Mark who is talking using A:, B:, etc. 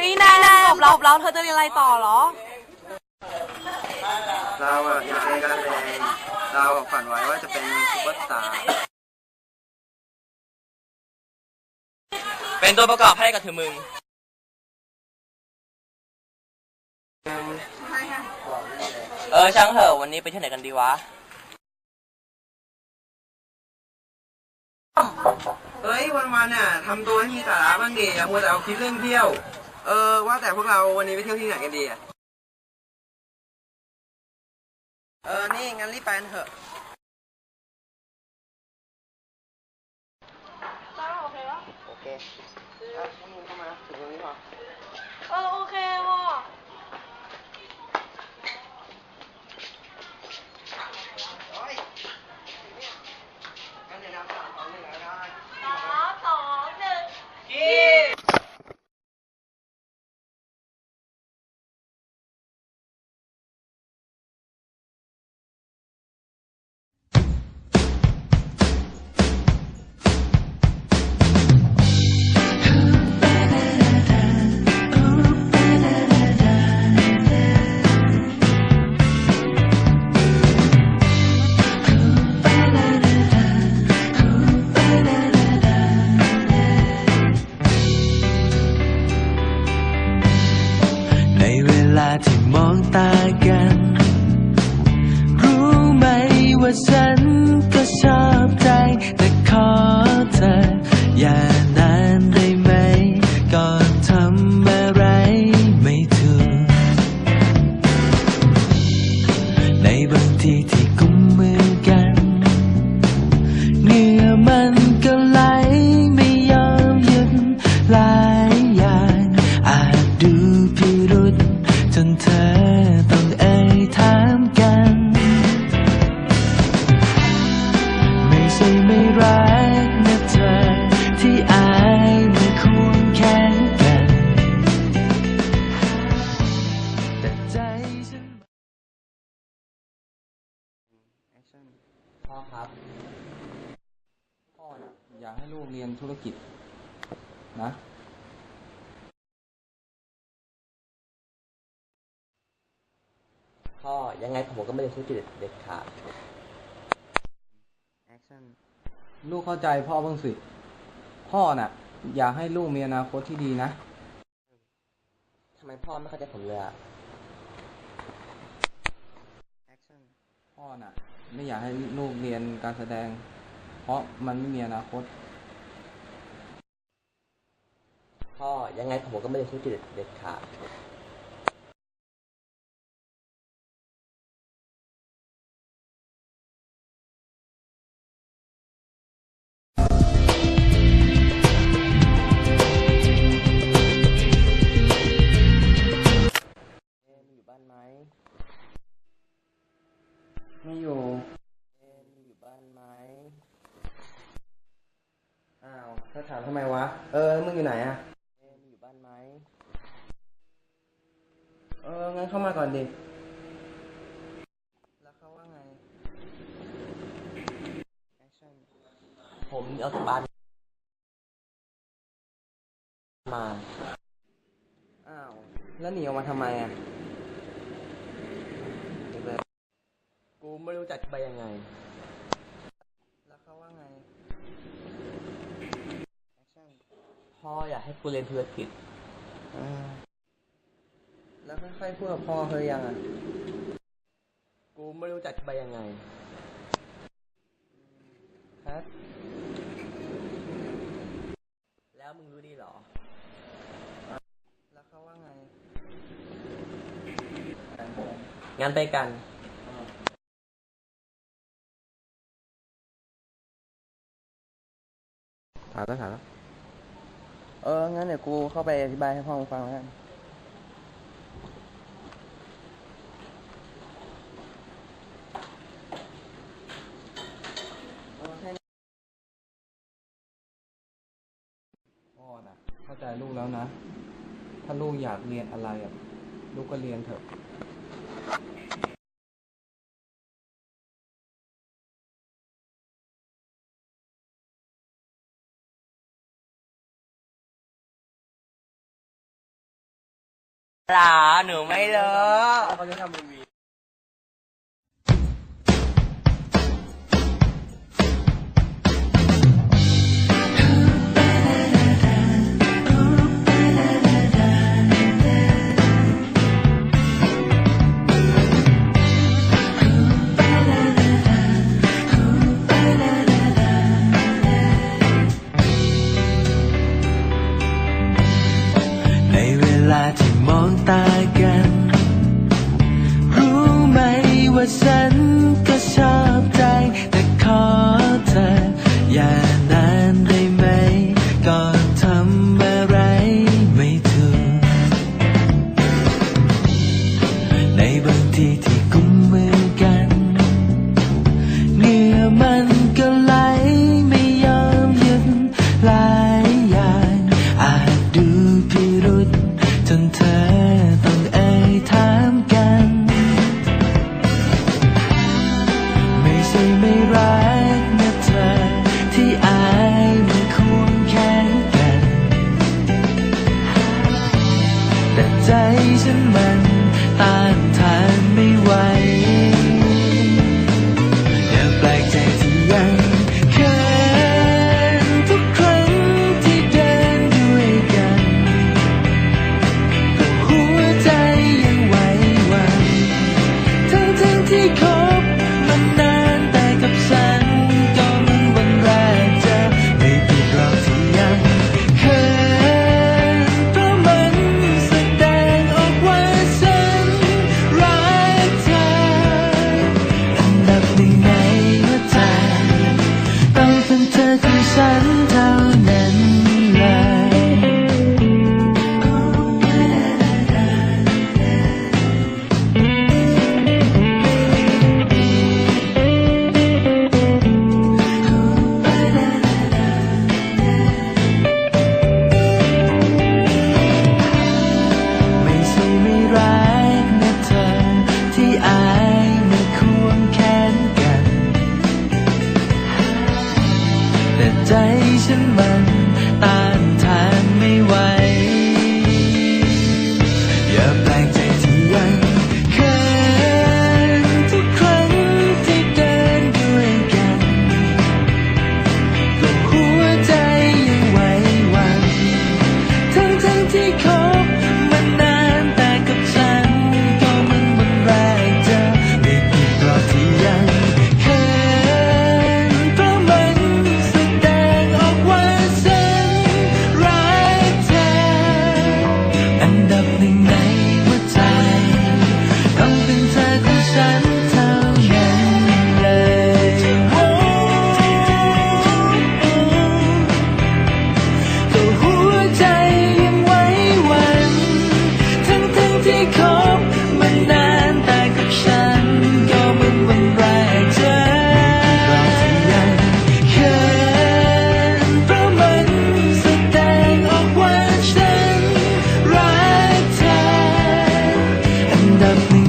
A: นี่แน่จบแล้วแล้วเธอจะเรียนอะไรต่อเหรอ
B: เราอะอยากเรียนการแสดงเราอะฝันไว้ว่าจะเป็นซุปเปอร์สตาร์
C: เป็นตัวประกอบให้กับเธอมึง เออช่างเถอะวันนี้ไปที่ไหนกันดีวะ
B: เฮ้ยวันวันๆน่ะทำตัวให้มีสาระบ้างดิอย่ามัวแต่เอาคิดเรื่องเที่ยว เออ ว่าแต่พวกเราวันนี้ไปเที่ยวที่ไหนกันดีอะเออ นี่งั้นรีบไปกันเถอะ
A: โอเคแล้ว
B: โอเคอะพวกมึงเข้ามาถึงตรงนี้พอ
A: พ่อ
D: ค
C: รับ
E: พ่อน่ะอยากให้ลูกเรียนธุรกิจ นะ
C: พ่อยังไงผมก็ไม่ได้ธุรกิจเด็ดขาด
B: แอคชั่น
E: ลูกเข้าใจพ่อบ้างสิ พ่อน่ะ อยากให้ลูกมีอนาคตที่ดีนะ
C: ทำไมพ่อไม่เข้าใจผมเลยอะ
B: แอคชั่น
E: พ่อน่ะ ไม่อยากให้ลูกเรียนการแสดง เพราะมันไม่มีอนาคต
C: พ่อยังไงผมก็ไม่ได้ธุรกิจเด็ดขาด
B: ทำไมวะ เออ มึงอยู่ไหนอะ
C: เอ็มอยู่บ้านไหม
B: เออ งั้นเข้ามาก่อนดิ แล้วเขาว่าไง แอคชั่น
C: ผมเอาจากบ้านมา
B: อ้าว แล้วหนีออกมาทำไมอะเด็กเลย
C: กูไม่รู้จะอธิบายยังไง
B: แล้วเขาว่าไง แอคชั่น
C: พ่ออยากให้กูเรียนธุรกิจ
B: อ่าแล้วค่อยๆพูดกับพ่อเคยยังอะ
C: กูไม่รู้จะอธิบายยังไง
B: ครับ
C: แล้วมึงรู้ดีเหรอ
B: แล้วเขาว่าไง
C: งั้นไปกัน
B: ถามแล้วถามแล้ว เออ งั้นเดี๋ยวกูเข้าไปอธิบายให้พ่อมึงฟังแล้วกัน
E: พ่อนะเข้าใจลูกแล้วนะ ถ้าลูกอยากเรียนอะไรอะลูกก็เรียนเถอะ
B: หรอห
C: ฉัน love